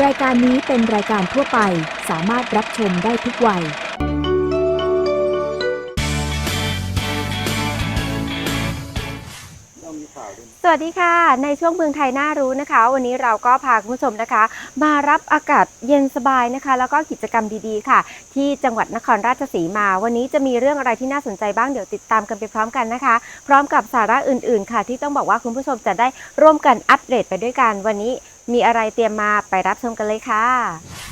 รายการนี้เป็นรายการทั่วไปสามารถรับชมได้ทุกวัย สวัสดีค่ะ ในช่วงเมืองไทยน่ารู้นะคะ วันนี้เราก็พาคุณผู้ชมนะคะ มารับอากาศเย็นสบายนะคะ แล้วก็กิจกรรมดีๆ ค่ะ ที่จังหวัดนครราชสีมา วันนี้จะมีเรื่องอะไรที่น่าสนใจบ้างเดี๋ยวติดตามกันไปพร้อมกันนะคะ พร้อมกับสาระอื่นๆ ค่ะ ที่ต้องบอกว่าคุณผู้ชมจะได้ร่วมกันอัปเดตไปด้วยกันวันนี้ มีอะไรเตรียมมาไปรับชมกันเลยค่ะ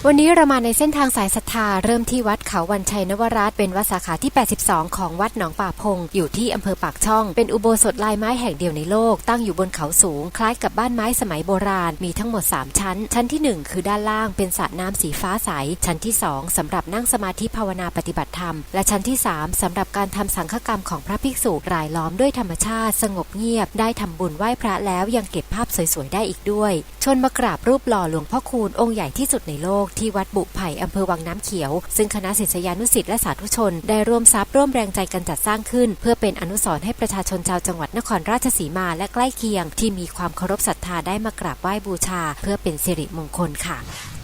วันนี้เรามาในเส้นทางสายศรัทธาเริ่มที่วัดเขาวันชัยนวราชเป็นวัดสาขาที่ 82 ของวัดหนองป่าพง อยู่ที่อำเภอปากช่อง เป็นอุโบสถลายไม้แห่งเดียวในโลก ตั้งอยู่บนเขาสูง คล้ายกับบ้านไม้สมัยโบราณ มีทั้งหมด 3 ชั้น ชั้นที่ 1 คือด้านล่างเป็นสระน้ำสีฟ้าใส ชั้นที่ 2สำหรับนั่งสมาธิภาวนาปฏิบัติธรรม และชั้นที่ 3สำหรับการทำสังฆกรรมของพระภิกษุรายล้อมด้วยธรรมชาติ สงบเงียบ ได้ทำบุญไหว้พระแล้วยังเก็บภาพสวยๆได้อีกด้วยชนมากราบรูปหล่อหลวงพ่อคูณองค์ใหญ่ที่สุดในโลกที่วัดบุไผ่อำเภอวังน้ำเขียว ซึ่งคณะศิษยานุศิษย์และสาธุชน ได้ร่วมทรัพย์ร่วมแรงใจกันจัดสร้างขึ้น เพื่อเป็นอนุสรณ์ให้ประชาชนชาวจังหวัดนครราชสีมาและใกล้เคียง ที่มีความเคารพศรัทธาได้มากราบไหว้บูชา เพื่อเป็นสิริมงคลค่ะ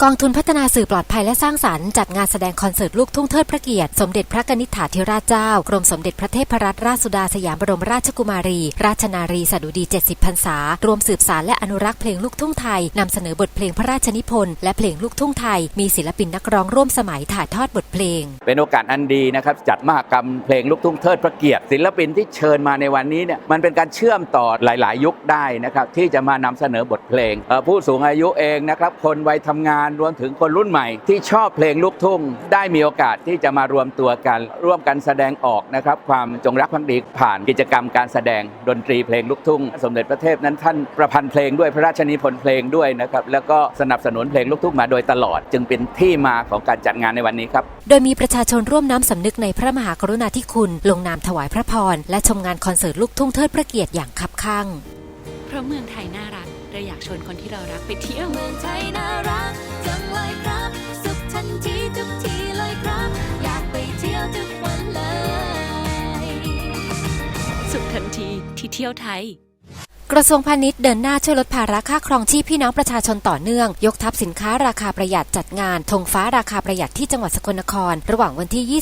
กองทุนพัฒนาสื่อปลอดภัยและสร้างสรรค์จัดงานแสดงคอนเสิร์ตลูกทุ่งเทิดพระเกียรติ สมเด็จพระกนิษฐาธิราชเจ้า กรมสมเด็จพระเทพรัตนราชสุดาสยามบรมราชกุมารี ราชนารีสดุดี 70 พรรษา รวมสืบสารและอนุรักษ์เพลงลูกทุ่งไทยนำเสนอบทเพลงพระราชนิพนธ์และเพลงลูกทุ่งไทย มีศิลปินนักร้องร่วมสมัยถ่ายทอดบทเพลง เป็นโอกาสอันดีนะครับจัดมหกรรมเพลงลูกทุ่งเทิดพระเกียรติ ศิลปินที่เชิญมาในวันนี้เนี่ยมันเป็นการเชื่อมต่อหลาย ๆ ยุคได้นะครับที่จะมานำเสนอบทเพลงผู้สูงอายุเองนะครับคนวัยทำงานรวมถึงคนรุ่นใหม่ ที่ชอบเพลงลูกทุ่ง ได้มีโอกาสที่จะมารวมตัวกัน ร่วมกันแสดงออกนะครับความจงรักภักดีผ่านกิจกรรมการแสดงดนตรีเพลงลูกทุ่ง สมเด็จพระเทพนั้นท่านประพันธ์เพลงด้วยพระราชนิพนธ์เพลงด้วยนะครับแล้วก็สนับสนุนเพลงลูกทุ่งมาโดยตลอด จึงเป็นที่มาของการจัดงานในวันนี้ครับโดยมีประชาชนร่วมน้ำสำนึกในพระมหากรุณาธิคุณ ลงนามถวายพระพรและชมงานคอนเสิร์ตลูกทุ่งเทิดพระเกียรติอย่างคับข้างเพราะเมืองไทยน่ารัก เราอยากชวนคนที่เรารักไปเที่ยวเมืองไทยน่ารักจังเลยครับ สุขทันทีทุกทีเลยครับ อยากไปเที่ยวทุกวันเลย สุขทันทีที่เที่ยวไทย กระทรวงพาณิชย์เดินหน้าช่วยลดภาระค่าครองชีพพี่น้องประชาชนต่อเนื่อง ยกทับสินค้าราคาประหยัดจัดงานธงฟ้าราคาประหยัดที่จังหวัดสกลนคร ระหว่างวันที่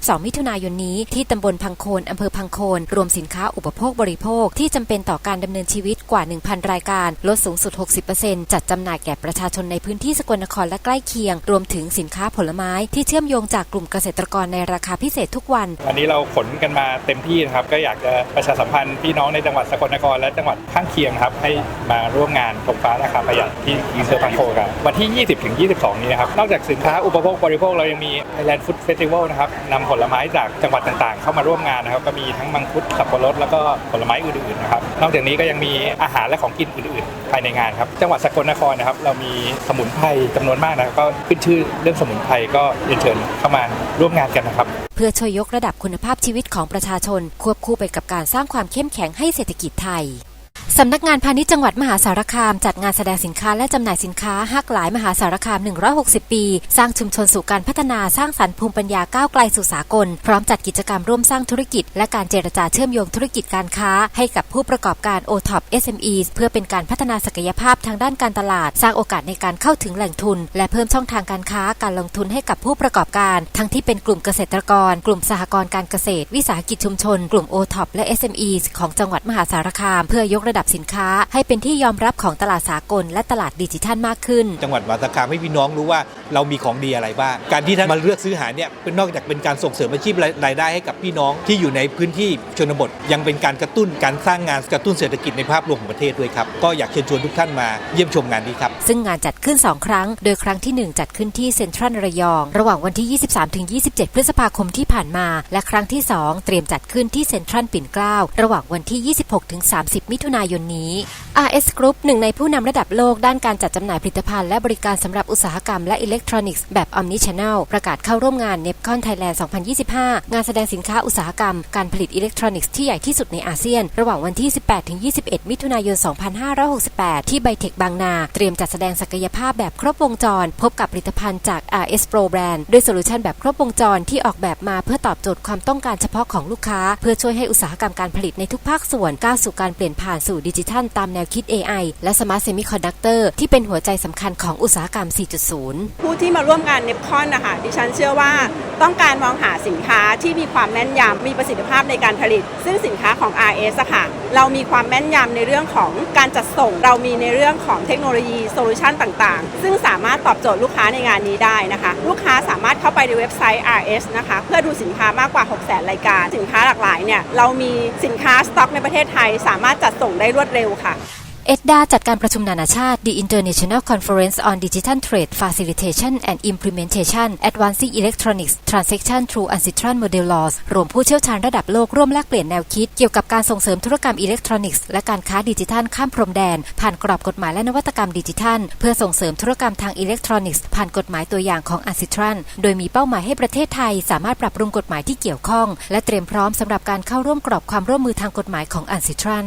20-22 มิถุนายนนี้ ที่ตำบลพังโคนอำเภอพังโคนรวมสินค้าอุปโภคบริโภค ที่จำเป็นต่อการดำเนินชีวิตกว่า 1,000 รายการ ลดสูงสุด 60%จัดจำหน่ายแก่ประชาชนในพื้นที่สกลนครและใกล้เคียง รวมถึงสินค้าผลไม้ที่เชื่อมโยงจากกลุ่มเกษตรกรในราคาพิเศษทุกวัน วันนี้เราขนกันมาเต็มที่นะครับก็อยากจะประชาสัมพันธ์พี่น้องในจังหวัดสกลนครและจังหวัดข้างเคียงครับให้มาร่วมงานธงฟ้าราคาประหยัดที่อำเภอพังโคครับวันที่ 20ถึง22 นี้นะครับ นอกจากสินค้าอุปโภคบริโภคเรายังมี Thailand Food Festival นะครับนำผลไม้จากจังหวัดต่างๆ เข้ามาร่วมงานนะครับ ก็มีทั้งมังคุดสับปะรดแล้วก็ผลไม้อื่นๆนะครับนอกจากนี้ก็ยังมีอาหารและของกินอื่นๆ ภายในงานครับจังหวัดสกลนครนะครับเรามีสมุนไพรจำนวนมากนะครับก็ขึ้นชื่อเรื่องสมุนไพรก็เรียนเชิญเข้ามาร่วมงานกันนะครับเพื่อช่วยยกระดับคุณภาพชีวิตของประชาชน ควบคู่ไปกับการสร้างความเข้มแข็งให้เศรษฐกิจไทย สำนักงานพาณิชย์จังหวัดมหาสารคาม จัดงานแสดงสินค้าและจำหน่ายสินค้าฮักหลายมหาสารคาม 160 ปี สร้างชุมชนสู่การพัฒนาสร้างสรรค์ภูมิปัญญาก้าวไกลสู่สากล พร้อมจัดกิจกรรมร่วมสร้างธุรกิจ และการเจรจาเชื่อมโยงธุรกิจการค้า ให้กับผู้ประกอบการ o t o p SME เพื่อเป็นการพัฒนาศักยภาพทางด้านการตลาด สร้างโอกาสในการเข้าถึงแหล่งทุน และเพิ่มช่องทางการค้าการลงทุนให้กับผู้ประกอบการ ทั้งที่เป็นกลุ่มเกษตรกร กลุ่มสหกรณ์การเกษตร วิสาหกิจชุมชน กลุ่ม o t o p และ SME ของจังหวัดมหาสารคามเพื่อยกระดับสินค้า ให้เป็นที่ยอมรับของตลาดสากล และตลาดดิจิทัลมากขึ้น จังหวัดมหาสารคามให้พี่น้องรู้ว่าเรามีของดีอะไรบ้าง การที่ท่านมาเลือกซื้อหาเนี่ยเป็นนอกจากเป็นการส่งเสริมอาชีพรายได้ให้กับพี่น้องที่อยู่ในพื้นที่ชนบท ยังเป็นการกระตุ้นการสร้างงานกระตุ้นเศรษฐกิจในภาพรวมของประเทศด้วยครับก็อยากเชิญชวนทุกท่านมาเยี่ยมชมงานนี้ครับซึ่งงานจัดขึ้น 2 ครั้ง โดยครั้งที่ 1 จัดขึ้นที่เซ็นทรัลระยอง ระหว่างวันที่ 23-27 พฤษภาคมที่ผ่านมา และครั้งที่ 2 เตรียมจัดขึ้นที่เซ็นทรัลปิ่นเกล้าระหว่างวันที่ 26-30 มิถุนายนนี้ RS Group หนึ่งในผู้นำระดับโลกด้านการจัดจำหน่ายผลิตภัณฑ์และบริการสำหรับอุตสาหกรรมและอิเล็กทรอนิกส์แบบ Omni Channel ประกาศเข้าร่วมงาน NEPCON Thailand 2025 งานแสดงสินค้าอุตสาหกรรม การผลิตอิเล็กทรอนิกส์ที่ใหญ่ที่สุดในอาเซียน ระหว่างวันที่ 18-21 มิถุนายน 2568 ที่ไบเทคบางนา เตรียมจัดแสดงศักยภาพแบบครบวงจร พบกับผลิตภัณฑ์จาก RS Pro Brand ด้วยโซลูชันแบบครบวงจรที่ออกแบบมาเพื่อตอบโจทย์ความต้องการเฉพาะของลูกค้า เพื่อช่วยให้อุตสาหกรรมการผลิตในทุกภาคส่วนก้าวสู่การเปลี่ยนผ่านสู่สู่ดิจิทัลตามแนวคิด AI และ Smart Semiconductor ที่เป็นหัวใจสำคัญของอุตสาหกรรม 4.0 ผู้ที่มาร่วมงานเนปคอนนะคะดิฉันเชื่อว่าต้องการมองหาสินค้าที่มีความแม่นยำมีประสิทธิภาพในการผลิต ซึ่งสินค้าของ RS อะค่ะ เรามีความแม่นยำในเรื่องของการจัดส่ง เรามีในเรื่องของเทคโนโลยีโซลูชันต่างๆ ซึ่งสามารถตอบโจทย์ลูกค้าในงานนี้ได้นะคะ ลูกค้าสามารถเข้าไปในเว็บไซต์ RS นะคะ เพื่อดูสินค้ามากกว่า 6 0 0 0 0รายการ สินค้าหลากหลายเนี่ย เรามีสินค้าสต็อกในประเทศไทย สามารถจัดส่งได้รวดเร็วค่ะเอ็ดดาจัดการประชุมนานาชาติ The International Conference on Digital Trade Facilitation and Implementation Advancing Electronics Transaction Through Ancitron Model Laws รวมผู้เชี่ยวชาญระดับโลกร่วมแลกเปลี่ยนแนวคิด เกี่ยวกับการส่งเสริมธุรกรรมอิเล็กทรอนิกส์และการค้าดิจิทัลข้ามพรมแดน ผ่านกรอบกฎหมายและนวัตกรรมดิจิทัล เพื่อส่งเสริมธุรกรรมทางอิเล็กทรอนิกส์ผ่านกฎหมายตัวอย่างของ Ancitron โดยมีเป้าหมายให้ประเทศไทย สามารถปรับปรุงกฎหมายที่เกี่ยวข้อง และเตรียมพร้อมสำหรับการเข้าร่วมกรอบความร่วมมือทางกฎหมายของ Ancitron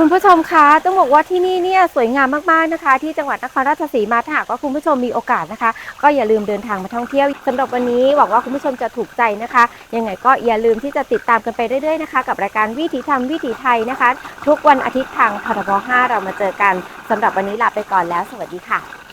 คุณผู้ชมคะต้องบอกว่าที่นี่เนี่ยสวยงามมากๆนะคะ ที่จังหวัดนครราชสีมาถ้าหากว่าคุณผู้ชมมีโอกาสนะคะ ก็อย่าลืมเดินทางมาท่องเที่ยวสำหรับวันนี้หวังว่าคุณผู้ชมจะถูกใจนะคะ ยังไงก็อย่าลืมที่จะติดตามกันไปเรื่อยๆนะคะ กับรายการวิถีธรรมวิถีไทยนะคะ ทุกวันอาทิตย์ทางพทบ5เรามาเจอกันสำหรับวันนี้ลาไปก่อนแล้ว สวัสดีค่ะ